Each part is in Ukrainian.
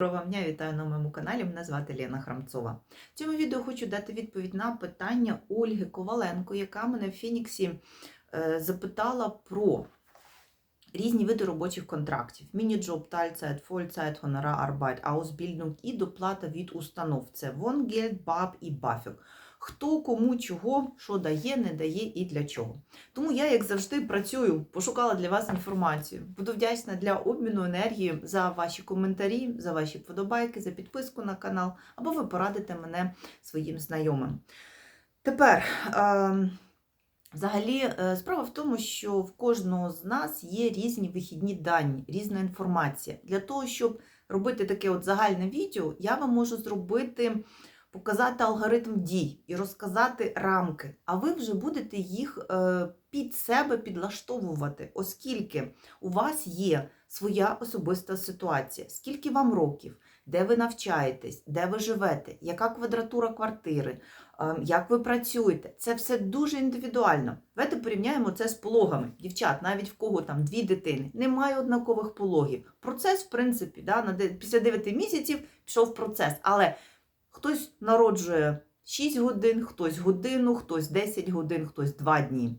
Доброго дня, вітаю на моєму каналі. Мене звати Лена Храмцова. В цьому відео хочу дати відповідь на питання Ольги Коваленко, яка мене в Фініксі е, запитала про різні види робочих контрактів: Міні-джоб, тальцайт, фольцайт, гонора, арбайт, аусбільдунг і доплата від установ. Це Вонгельд, БАБ і Бафік. Хто кому чого, що дає, не дає і для чого. Тому я, як завжди, працюю, пошукала для вас інформацію. Буду вдячна для обміну енергії за ваші коментарі, за ваші вподобайки, за підписку на канал, або ви порадите мене своїм знайомим. Тепер, е, взагалі, е, справа в тому, що в кожного з нас є різні вихідні дані, різна інформація. Для того, щоб робити таке от загальне відео, я вам можу зробити показати алгоритм дій і розказати рамки, а ви вже будете їх е, під себе підлаштовувати, оскільки у вас є своя особиста ситуація, скільки вам років, де ви навчаєтесь, де ви живете, яка квадратура квартири, е, як ви працюєте. Це все дуже індивідуально. Давайте порівняємо це з пологами. Дівчат, навіть в кого там дві дитини, немає однакових пологів. Процес, в принципі, да, після 9 місяців пішов процес. Але Хтось народжує 6 годин, хтось годину, хтось 10 годин, хтось 2 дні.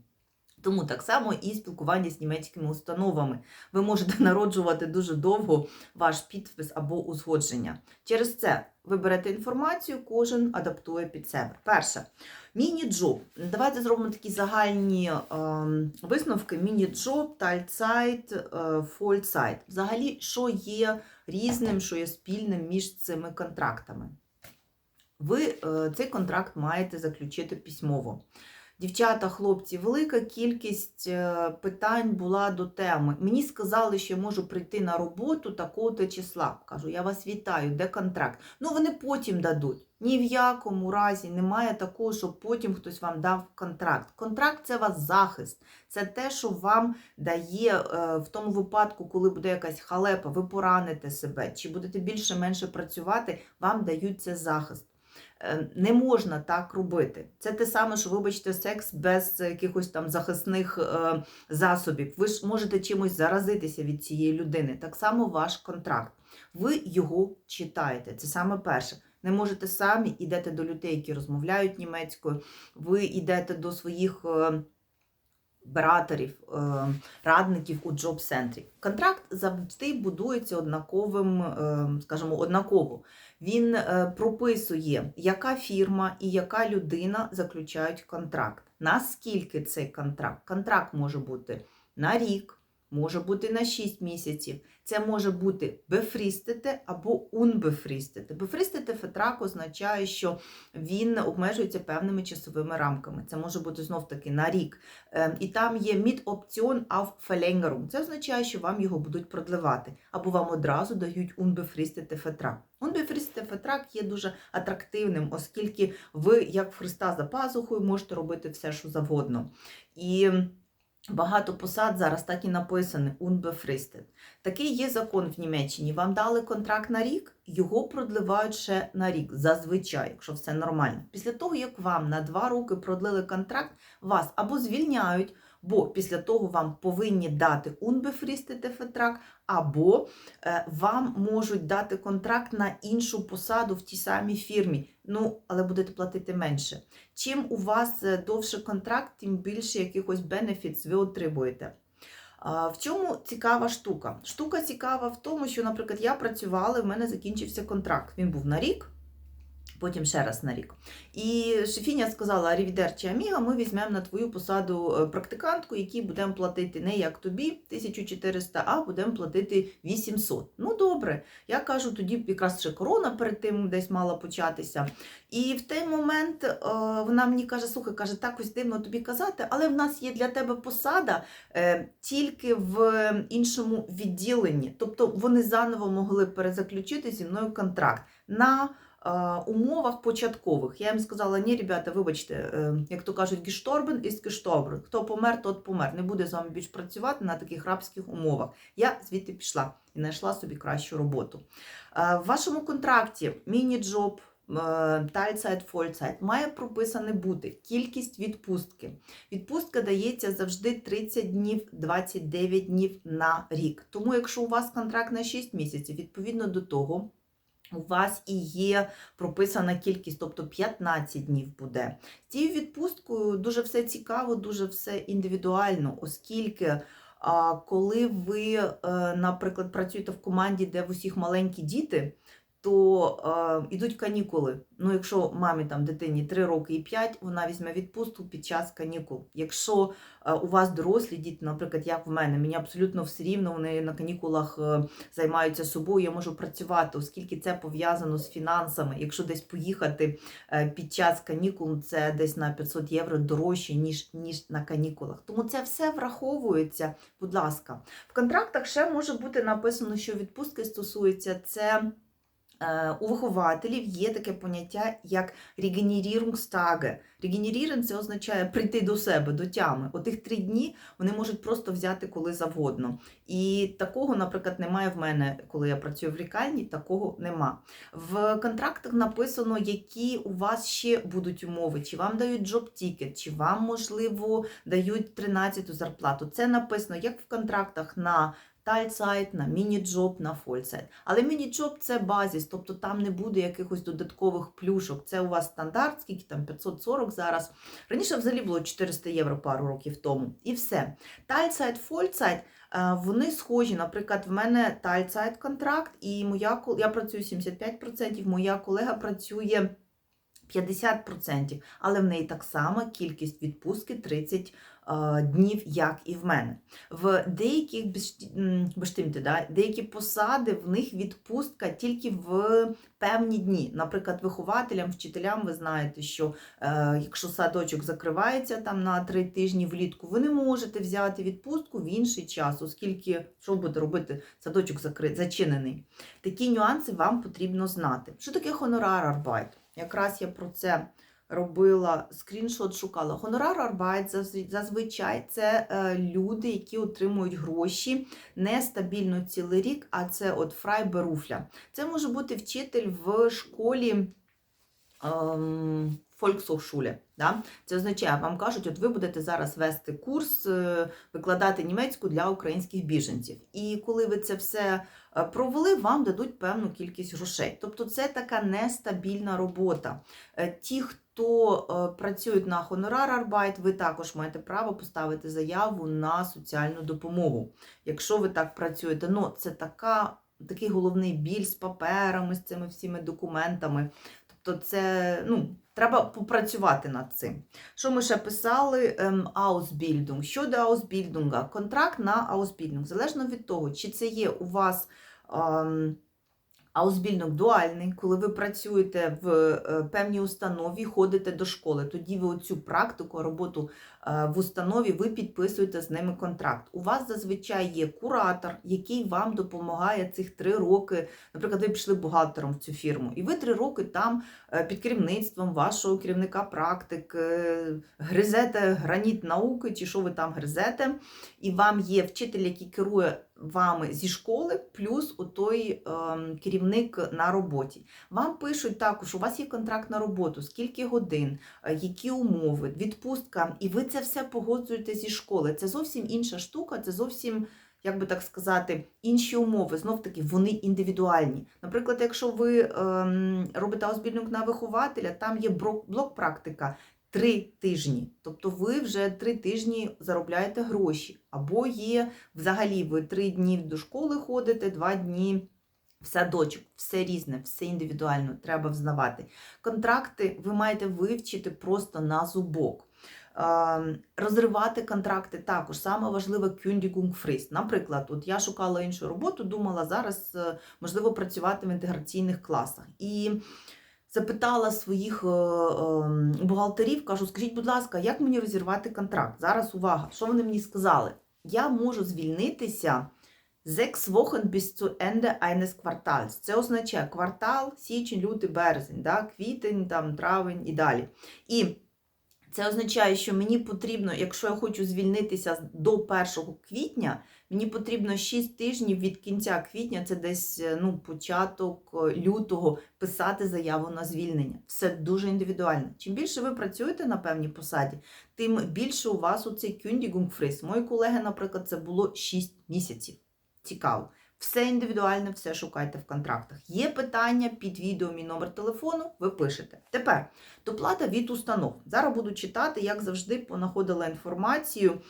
Тому так само і спілкування з німецькими установами. Ви можете народжувати дуже довго ваш підпис або узгодження. Через це ви берете інформацію, кожен адаптує під себе. Перше, міні-джоб. Давайте зробимо такі загальні ем, висновки: міні-джоб, тальцайт, е, фольцайт. Взагалі, що є різним, що є спільним між цими контрактами ви е, цей контракт маєте заключити письмово. Дівчата, хлопці, велика кількість е, питань була до теми. Мені сказали, що я можу прийти на роботу такого-то числа. Кажу, я вас вітаю, де контракт? Ну, вони потім дадуть. Ні в якому разі немає такого, щоб потім хтось вам дав контракт. Контракт це вас захист. Це те, що вам дає е, в тому випадку, коли буде якась халепа, ви пораните себе, чи будете більше-менше працювати, вам дають це захист. Е, Не можна так робити. Це те саме, що, вибачте, секс без якихось там захисних е, засобів. Ви ж можете чимось заразитися від цієї людини. Так само ваш контракт. Ви його читаєте. Це саме перше. Не можете самі, йдете до людей, які розмовляють німецькою, ви йдете до своїх бераторів, е, радників у джоб-центрі. Контракт завжди будується однаковим, е, скажімо, однаково. Він е, прописує, яка фірма і яка людина заключають контракт. Наскільки цей контракт? Контракт може бути на рік, може бути на 6 місяців. Це може бути бефрістити або унбефрістити. Бефрістити фетрак означає, що він обмежується певними часовими рамками. Це може бути знов-таки на рік. Е, І там є Option auf. Це означає, що вам його будуть продливати, або вам одразу дають унбефрістити фетрак. Унбефрістити фетрак є дуже атрактивним, оскільки ви, як Христа за пазухою, можете робити все, що завгодно. І Багато посад зараз так і написане unbefristet. Такий є закон в Німеччині. Вам дали контракт на рік, його продливають ще на рік, зазвичай, якщо все нормально. Після того, як вам на два роки продлили контракт, вас або звільняють, бо після того вам повинні дати unbefristete фетрак, або е, вам можуть дати контракт на іншу посаду в тій самій фірмі. Ну, але будете платити менше. Чим у вас е, довше контракт, тим більше якихось бенефітс ви отримуєте. В чому цікава штука? Штука цікава в тому, що, наприклад, я працювала, в мене закінчився контракт. Він був на рік, потім ще раз на рік. І шефіня сказала: Арівідерчі Аміга, ми візьмемо на твою посаду е, практикантку, якій будемо платити не як тобі 1400, а будемо платити 800. Ну, добре. Я кажу, тоді якраз ще корона перед тим десь мала початися. І в той момент е, вона мені каже: слухай, каже, так ось дивно тобі казати, але в нас є для тебе посада е, тільки в іншому відділенні. Тобто вони заново могли перезаключити зі мною контракт на умовах початкових. Я їм сказала: ні, ребята, вибачте, е, як то кажуть, гешторбен із гешторбен. Хто помер, тот помер. Не буде з вами більш працювати на таких рабських умовах. Я звідти пішла і знайшла собі кращу роботу. Е, В вашому контракті міні-джоб. Тайцайт, фольцайт має прописане бути кількість відпустки. Відпустка дається завжди 30 днів, 29 днів на рік. Тому, якщо у вас контракт на 6 місяців, відповідно до того, у вас і є прописана кількість, тобто 15 днів буде. З цією відпусткою дуже все цікаво, дуже все індивідуально, оскільки коли ви, е, наприклад, працюєте в команді, де в усіх маленькі діти, то е, ідуть канікули. Ну, якщо мамі там дитині 3 роки і 5, вона візьме відпустку під час канікул. Якщо е, у вас дорослі діти, наприклад, як в мене, мені абсолютно все рівно, вони на канікулах е, займаються собою, я можу працювати, оскільки це пов'язано з фінансами. Якщо десь поїхати е, під час канікул, це десь на 500 євро дорожче, ніж, ніж на канікулах. Тому це все враховується, будь ласка. В контрактах ще може бути написано, що відпустки стосується це. Е, У вихователів є таке поняття як регенерірунгстаге. Регенерірен це означає прийти до себе, до тями. Отих три дні вони можуть просто взяти коли завгодно. І такого, наприклад, немає в мене, коли я працюю в лікарні, такого нема. В контрактах написано, які у вас ще будуть умови, чи вам дають джоб-тікет, чи вам, можливо, дають 13-ту зарплату. Це написано як в контрактах на тальсайт, на міні-джоб, на фольсайт. Але міні-джоб це базіс, тобто там не буде якихось додаткових плюшок. Це у вас стандарт, скільки там 540 зараз. Раніше взагалі було 400 євро пару років тому. І все. Тальсайт, фольсайт. Вони схожі, наприклад, в мене тальсайт контракт, і моя я працюю 75%, моя колега працює 50%, але в неї так само кількість відпустки 30 е, днів, як і в мене. В деяких да, деякі посади, в них відпустка тільки в певні дні. Наприклад, вихователям, вчителям, ви знаєте, що е, якщо садочок закривається там на три тижні влітку, ви не можете взяти відпустку в інший час, оскільки що буде робити садочок закрит, зачинений. Такі нюанси вам потрібно знати. Що таке гонорар арбайт? Якраз я про це робила скріншот, шукала. Гонорар арбайт зазвичай це е, люди, які отримують гроші нестабільно цілий рік, а це от фрайберуфля. Це може бути вчитель в школі. Ем, Volkshochschule. Да? Це означає, вам кажуть, от ви будете зараз вести курс, е, викладати німецьку для українських біженців. І коли ви це все е, провели, вам дадуть певну кількість грошей. Тобто це така нестабільна робота. Ті, хто е, працюють на гонорар арбайт, ви також маєте право поставити заяву на соціальну допомогу. Якщо ви так працюєте, ну це така. Такий головний біль з паперами, з цими всіми документами. Тобто, це ну, треба попрацювати над цим. Що ми ще писали? Ем, Ausbildung. Щодо Ausbildung, контракт на Ausbildung. Залежно від того, чи це є у вас. Ем, Аусбільник дуальний, коли ви працюєте в е, певній установі, ходите до школи, тоді ви оцю практику, роботу е, в установі, ви підписуєте з ними контракт. У вас зазвичай є куратор, який вам допомагає цих три роки. Наприклад, ви пішли бухгалтером в цю фірму, і ви три роки там е, під керівництвом вашого керівника практик гризете граніт науки, чи що ви там гризете, і вам є вчитель, який керує вами зі школи, плюс той ем, керівник на роботі. Вам пишуть також, у вас є контракт на роботу, скільки годин, е, які умови, відпустка, і ви це все погоджуєте зі школи. Це зовсім інша штука, це зовсім. Як би так сказати, інші умови, знов таки, вони індивідуальні. Наприклад, якщо ви ем, робите аусбільник на вихователя, там є блок практика, три тижні. Тобто ви вже три тижні заробляєте гроші. Або є взагалі ви три дні до школи ходите, два дні в садочок. Все різне, все індивідуально, треба взнавати. Контракти ви маєте вивчити просто на зубок. Розривати контракти також саме важливе Kündigungsfrist. Наприклад, от я шукала іншу роботу, думала, зараз е, можливо працювати в інтеграційних класах. І запитала своїх е, ем, бухгалтерів, кажу, скажіть, будь ласка, як мені розірвати контракт? Зараз увага, що вони мені сказали? Я можу звільнитися sechs Wochen bis zu Ende eines Quartals. Це означає квартал, січень, лютий, березень, да? квітень, там, травень і далі. І це означає, що мені потрібно, якщо я хочу звільнитися до 1 квітня, мені потрібно 6 тижнів від кінця квітня, це десь ну, початок лютого, писати заяву на звільнення. Все дуже індивідуально. Чим більше ви працюєте на певній посаді, тим більше у вас оцей Kündigungsfrist. Мої колеги, наприклад, це було 6 місяців. Цікаво. Все індивідуальне, все шукайте в контрактах. Є питання під відео, мій номер телефону, ви пишете. Тепер доплата від установ. Зараз буду читати, як завжди, понаходила інформацію.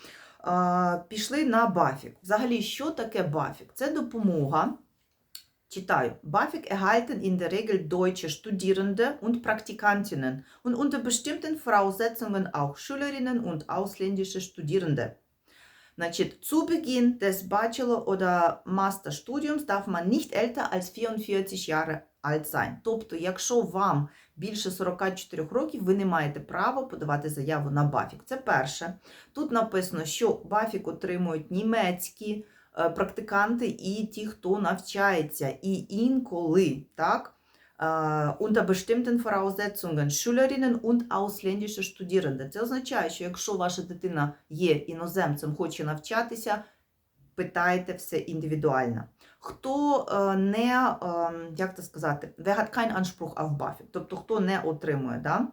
Пішли на Бафік. Взагалі, що таке Бафік? Це допомога. Читаю. BAföG erhalten in der Regel deutsche Studierende und Praktikantinnen und unter bestimmten Voraussetzungen auch Schülerinnen und ausländische Studierende. Значит, zu Beginn des Bachelor- oder Masterstudiums darf man nicht älter als 44 Jahre alt sein. Тобто, якщо вам більше 44 років, ви не маєте права подавати заяву на БАФІК. Це перше. Тут написано, що БАФІК отримують німецькі е, практиканти і ті, хто навчається. І інколи, так, unter bestimmten Voraussetzungen Schülerinnen und ausländische Studierende. Це означає, що якщо ваша дитина є іноземцем, хоче навчатися, питайте все індивідуально. Хто е, не, е, як це сказати, wer hat keinen Anspruch auf BAföG, тобто хто не отримує, да?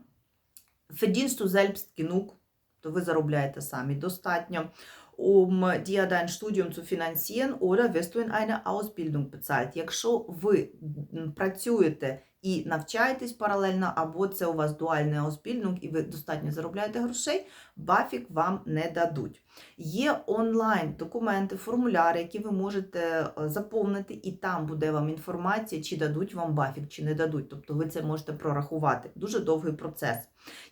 Verdienst du selbst genug, то ви заробляєте самі достатньо, um dir dein Studium zu finanzieren oder wirst du in eine Ausbildung bezahlt. Якщо ви м, працюєте і навчаєтесь паралельно, або це у вас дуальний Ausbildung, і ви достатньо заробляєте грошей, бафік вам не дадуть. Є онлайн документи, формуляри, які ви можете е, заповнити, і там буде вам інформація, чи дадуть вам бафік, чи не дадуть. Тобто ви це можете прорахувати. Дуже довгий процес.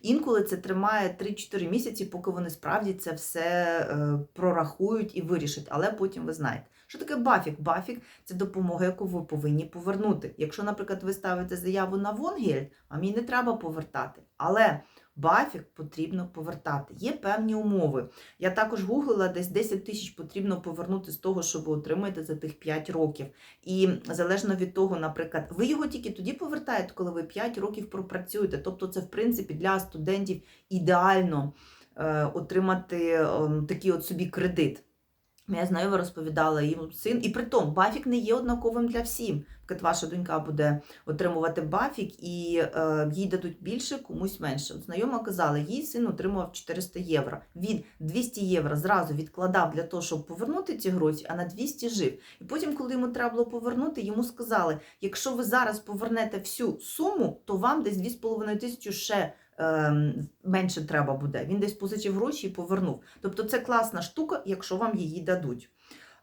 Інколи це тримає 3-4 місяці, поки вони справді це все е, прорахують і вирішать. Але потім ви знаєте. Що таке бафік? Бафік це допомога, яку ви повинні повернути. Якщо, наприклад, ви ставите заяву на Вонгельд, вам її не треба повертати. Але бафік потрібно повертати. Є певні умови. Я також гуглила, десь 10 тисяч потрібно повернути з того, що ви отримаєте за тих 5 років. І залежно від того, наприклад, ви його тільки тоді повертаєте, коли ви 5 років пропрацюєте. Тобто, це в принципі для студентів ідеально е, отримати е, такий от собі кредит. Моя знайома розповідала їм син, і при тому бафік не є однаковим для всім. Наприклад, ваша донька буде отримувати бафік, і е, їй дадуть більше, комусь менше. От знайома казала, їй син отримував 400 євро. Він 200 євро зразу відкладав для того, щоб повернути ці гроші, а на 200 жив. І потім, коли йому треба було повернути, йому сказали: якщо ви зараз повернете всю суму, то вам десь 2,5 тисячі ще менше треба буде. Він десь позичив гроші і повернув. Тобто це класна штука, якщо вам її дадуть.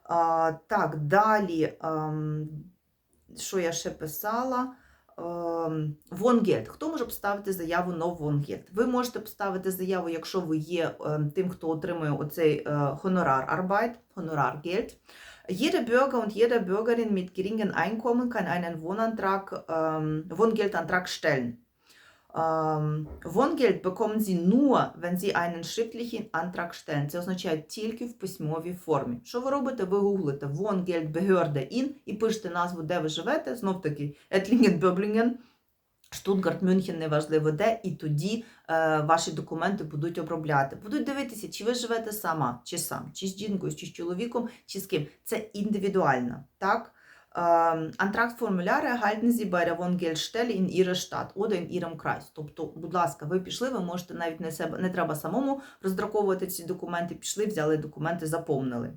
А, так, далі, ем, що я ще писала? Ем, Вонгельд. Хто може поставити заяву на Вонгельд? Ви можете поставити заяву, якщо ви є ем, тим, хто отримує оцей е, хонорар Arbeit, хонорар Geld. Jeder Bürger und jede Bürgerin mit geringem Einkommen kann einen Wohnantrag, Wohngeldantrag stellen. Wohngeld bekommen Sie nur, wenn Sie einen schriftlichen Antrag stellen. Це означає тільки в письмовій формі. Що ви робите? Ви гуглите Wohngeld Behörde in і пишете назву, де ви живете, знов таки Етлінген, Бьоблінген, Штутгарт, Мюнхен, неважливо де, і тоді е, ваші документи будуть обробляти. Будуть дивитися, чи ви живете сама, чи сам, чи з жінкою, чи з чоловіком, чи з ким. Це індивідуально, так? Antragsformulare erhalten Sie bei der Wohngeldstelle in Ihrer Stadt. Тобто, будь ласка, ви пішли, ви можете навіть не себе не треба самому роздруковувати ці документи. Пішли, взяли документи, заповнили.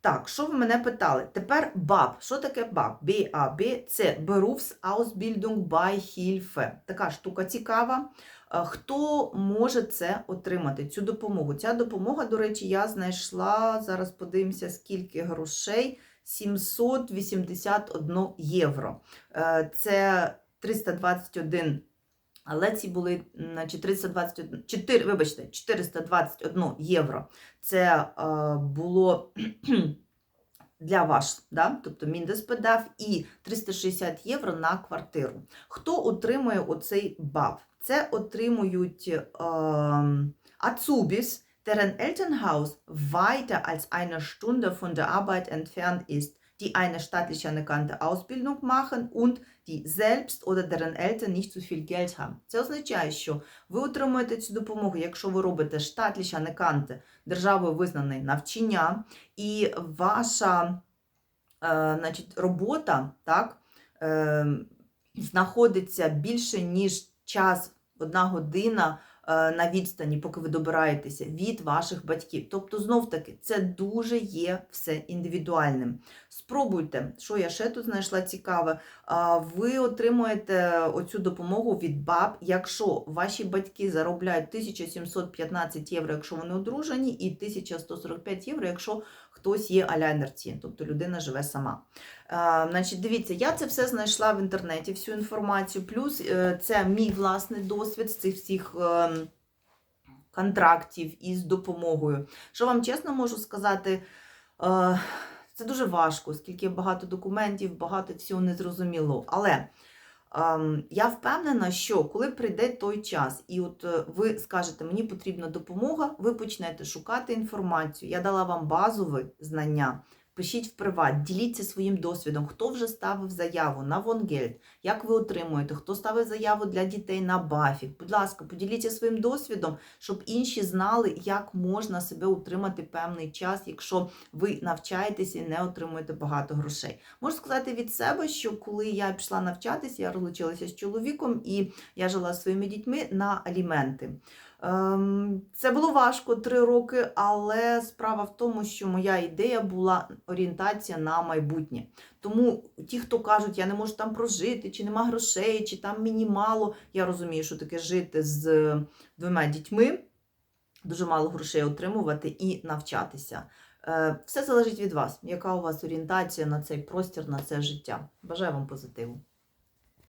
Так, що ви мене питали? Тепер БАБ. Що таке БАБ? БАБ – це Berufsausbildung bei Hilfe. Така штука цікава. Е, Хто може це отримати, цю допомогу? Ця допомога, до речі, я знайшла, зараз подивимося, скільки грошей. 781 євро. Е, Це 321, але ці були значить, 321, 4, вибачте, 421 євро. Це е, було для вас, да? тобто Міндеспедав, і 360 євро на квартиру. Хто отримує оцей БАВ? Це отримують е, Ацубіс, deren Elternhaus weiter als eine Stunde von der Arbeit entfernt ist, die eine staatlich anerkannte Ausbildung machen und die selbst oder deren Eltern nicht so viel Geld haben. Це означає, що ви отримуєте цю допомогу, якщо ви робите штатліш анеканте державою визнане навчання, і ваша е, значить, робота так, е, знаходиться більше, ніж час, одна година е, на відстані, поки ви добираєтеся від ваших батьків. Тобто, знов таки, це дуже є все індивідуальним. Спробуйте, що я ще тут знайшла цікаве. Ви отримуєте оцю допомогу від БАБ, якщо ваші батьки заробляють 1715 євро, якщо вони одружені, і 1145 євро, якщо хтось є аля-інерційний, тобто людина живе сама. А, Значить, дивіться, я це все знайшла в інтернеті, всю інформацію. Плюс е, це мій власний досвід з цих всіх. ем, Контрактів із допомогою. Що вам чесно можу сказати, е, це дуже важко, оскільки багато документів, багато всього незрозуміло. Але ем, я впевнена, що коли прийде той час, і от е, ви скажете, мені потрібна допомога, ви почнете шукати інформацію. Я дала вам базові знання. Пишіть в приват, діліться своїм досвідом, хто вже ставив заяву на Вонгельд, як ви отримуєте, хто ставив заяву для дітей на Бафік. Будь ласка, поділіться своїм досвідом, щоб інші знали, як можна себе утримати певний час, якщо ви навчаєтеся і не отримуєте багато грошей. Можу сказати від себе, що коли я пішла навчатися, я розлучилася з чоловіком і я жила зі своїми дітьми на аліменти. Ем, Це було важко три роки, але справа в тому, що моя ідея була орієнтація на майбутнє. Тому ті, хто кажуть, я не можу там прожити, чи нема грошей, чи там мені мало, я розумію, що таке жити з двома дітьми, дуже мало грошей отримувати і навчатися. Е, Все залежить від вас, яка у вас орієнтація на цей простір, на це життя. Бажаю вам позитиву.